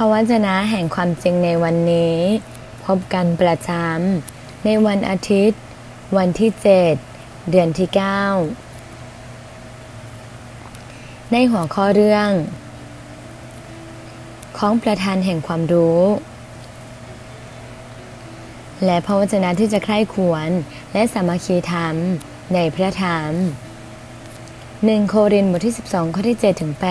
ระวจนะแห่งความจริงในวันนี้ พบกันประจำในวันอาทิตย์ วันที่ 7 เดือนที่ 9 ในหัวข้อเรื่อง ของประธานแห่งความรู้ และพระวจนะที่จะใคร่ควรและสามัคคีธรรมในพระธรรม 1 โครินธ์บทที่ 12 ข้อที่7ถึง8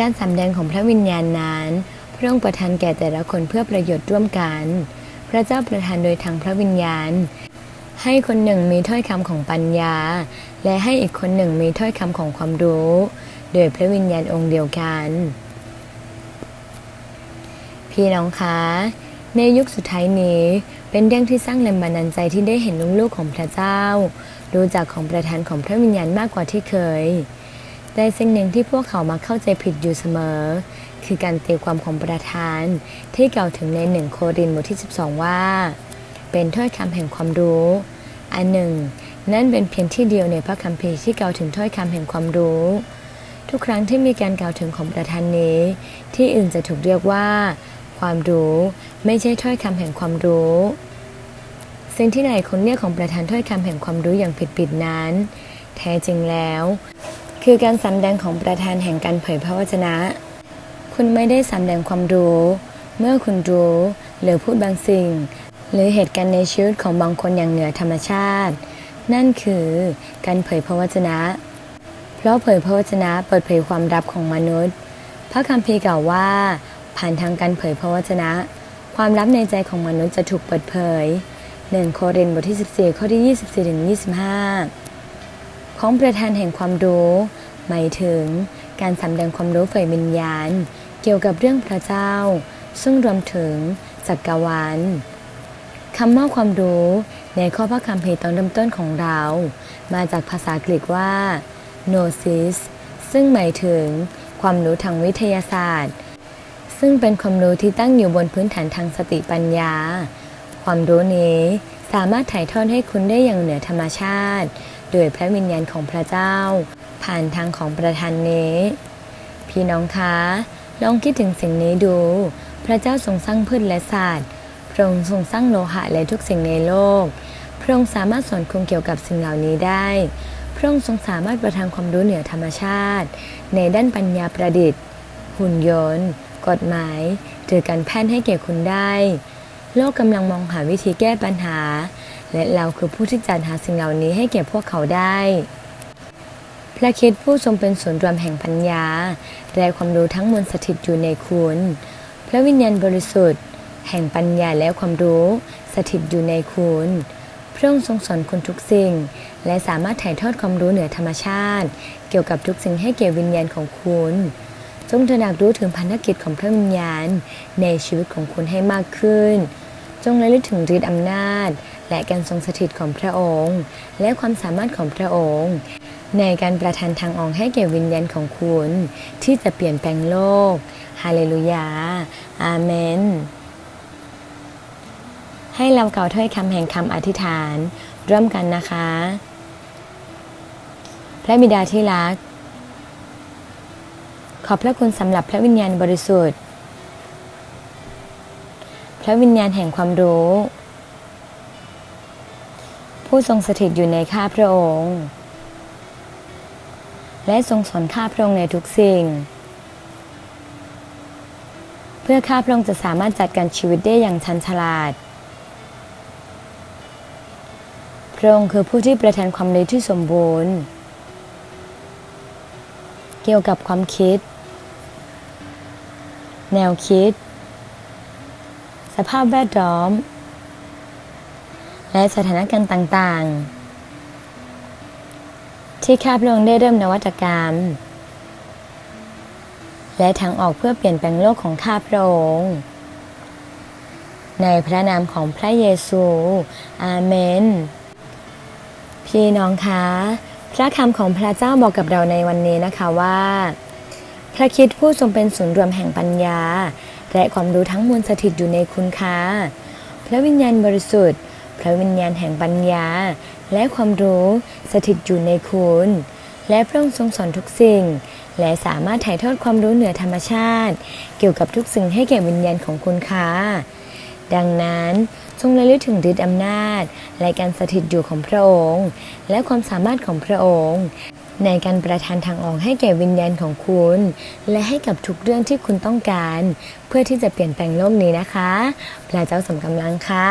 การสำแดงของพระวิญญาณนั้นพระองค์ประทานแก่แต่ละคนเพื่อประโยชน์ร่วมกัน พระเจ้าประทานโดยทางพระวิญญาณ ให้คนหนึ่งมีถ้อยคำของปัญญา และให้อีกคนหนึ่งมีถ้อยคำของความรู้ โดยพระวิญญาณองค์เดียวกัน พี่น้องคะในยุคสุดท้ายนี้เป็นเรื่องที่สร้างแรงบันดาลใจที่ได้เห็นลูกๆของพระเจ้า รู้จักของประธานของพระวิญญาณมากกว่าที่เคย แต่สิ่งหนึ่งที่พวกเขามาเข้าใจผิดอยู่เสมอ คือการตีความของประธาน ที่กล่าวถึงในหนึ่งโครินบทที่ 12 ว่า เป็นถ้อยคำแห่งความรู้ อันหนึ่ง นั่นเป็นเพียงที่เดียวในพระคัมภีร์ที่กล่าวถึงถ้อยคำแห่งความรู้ ทุกครั้งที่มีการกล่าวถึงของประธานนี้ ที่อื่นจะถูกเรียกว่า ความรู้ไม่ใช่ถ้อยคำแห่งความรู้สิ่งที่หลายคนเรียกของประธานถ้อยคำแห่งความรู้อย่างผิดๆนั้น แท้จริงแล้ว คือการสำแดงของประธานแห่งการเผยพระวจนะ คุณไม่ได้สำแดงความรู้ เมื่อคุณรู้หรือพูดบางสิ่ง หรือเหตุการณ์ในชีวิตของบางคนอย่างเหนือธรรมชาติ นั่นคือการเผยพระวจนะ เพราะเผยพระวจนะเปิดเผยความลับของมนุษย์ พระคัมภีร์กล่าวว่า ผ่านทางการเผยพระวจนะ ความลับในใจของมนุษย์จะถูกเปิดเผย1โครินธ์บทที่ 14 ข้อที่ 24ถึง25 ของประธานแห่งความรู้ หมายถึงการสำแดงความรู้ฝ่ายวิญญาณ เกี่ยวกับเรื่องพระเจ้า ซึ่งรวมถึงจักรวาลคำว่าความรู้ในข้อพระคัมภีร์ตอนเริ่มต้นของเรา มาจากภาษากรีกว่า gnosis ซึ่งหมายถึงความรู้ทางวิทยาศาสตร์ ซึ่งเป็นความรู้ที่ตั้งอยู่บนพื้นฐานทางสติปัญญา ความรู้นี้สามารถถ่ายทอดให้คุณได้อย่างเหนือธรรมชาติ โดยพระวิญญาณของพระเจ้า ผ่านทางของประธานนี้ พี่น้องคะลองคิดถึงสิ่งนี้ดู พระเจ้าทรงสร้างพืชและสัตว์พระองค์ทรงสร้างโลหะและทุกสิ่งในโลก พระองค์สามารถสอนคุณเกี่ยวกับสิ่งเหล่านี้ได้ พระองค์ทรงสามารถประทานความรู้เหนือธรรมชาติ ในด้านปัญญาประดิษฐ์ หุ่นยนต์ กฎหมายหรือการแพทย์ให้แก่คุณได้ โลกกำลังมองหาวิธีแก้ปัญหา และเราคือผู้ที่จัดหาสิ่งเหล่านี้ให้แก่พวกเขาได้ พระคิดผู้ทรงเป็นศูนย์รวมแห่งปัญญาและความรู้ทั้งมวลสถิตอยู่ในคุณ พระวิญญาณบริสุทธิ์ แห่งปัญญาและความรู้สถิตอยู่ในคุณ พระองค์ทรงสอนคุณทุกสิ่ง และสามารถถ่ายทอดความรู้เหนือธรรมชาติ เกี่ยวกับทุกสิ่งให้แก่วิญญาณของคุณจงตระหนักรู้ถึงพันธกิจของพระวิญญาณ ในชีวิตของคุณให้มากขึ้น จงระลึกถึงฤทธิ์อำนาจ และการทรงสถิตของพระองค์ และความสามารถของพระองค์ ในการประทานทางออกให้แก่วิญญาณของคุณ ที่จะเปลี่ยนแปลงโลก ฮาเลลูยา อาเมน ให้เรากล่าถ้อยคำแห่งคำอธิษฐาน ร่วมกันนะคะ พระบิดาที่รัก ขอบพระคุณสำหรับพระวิญญาณบริสุทธิ์ พระวิญญาณแห่งความรู้ ผู้ทรงสถิตอยู่ในข้าพระองค์ และทรงสอนข้าพระองค์ในทุกสิ่ง เพื่อข้าพระองค์จะสามารถจัดการชีวิตได้อย่างชันฉลาด พระองค์คือผู้ที่ประทานความรู้ที่สมบูรณ์ เกี่ยวกับความคิด แนวคิด สภาพแวดล้อม และสถานการณ์ต่างๆ ที่ข้าพระองค์ได้เริ่มนวัตกรรม และทางออกเพื่อเปลี่ยนแปลงโลกของข้าพระองค์ในพระนามของพระเยซู อาเมน พี่น้องคะ พระคำของพระเจ้าบอกกับเราในวันนี้นะคะว่า พระคิดผู้ทรงเป็นศูนย์รวมแห่งปัญญา และความรู้ทั้งมวลสถิตอยู่ในคุณค่ะพระวิญญาณบริสุทธิ์ พระวิญญาณแห่งปัญญา และความรู้สถิตอยู่ในคุณ และพระองค์ทรงสอนทุกสิ่ง และสามารถถ่ายทอดความรู้เหนือธรรมชาติ เกี่ยวกับทุกสิ่งให้แก่วิญญาณของคุณค่ะ ดังนั้นจงระลึกถึงฤทธิอำนาจ และการสถิตอยู่ของพระองค์ และความสามารถของพระองค์ ในการประทานทางออกให้แก่วิญญาณของคุณ และให้กับทุกเรื่องที่คุณต้องการ เพื่อที่จะเปลี่ยนแปลงโลกนี้นะคะพระเจ้าสมกำลังค่ะ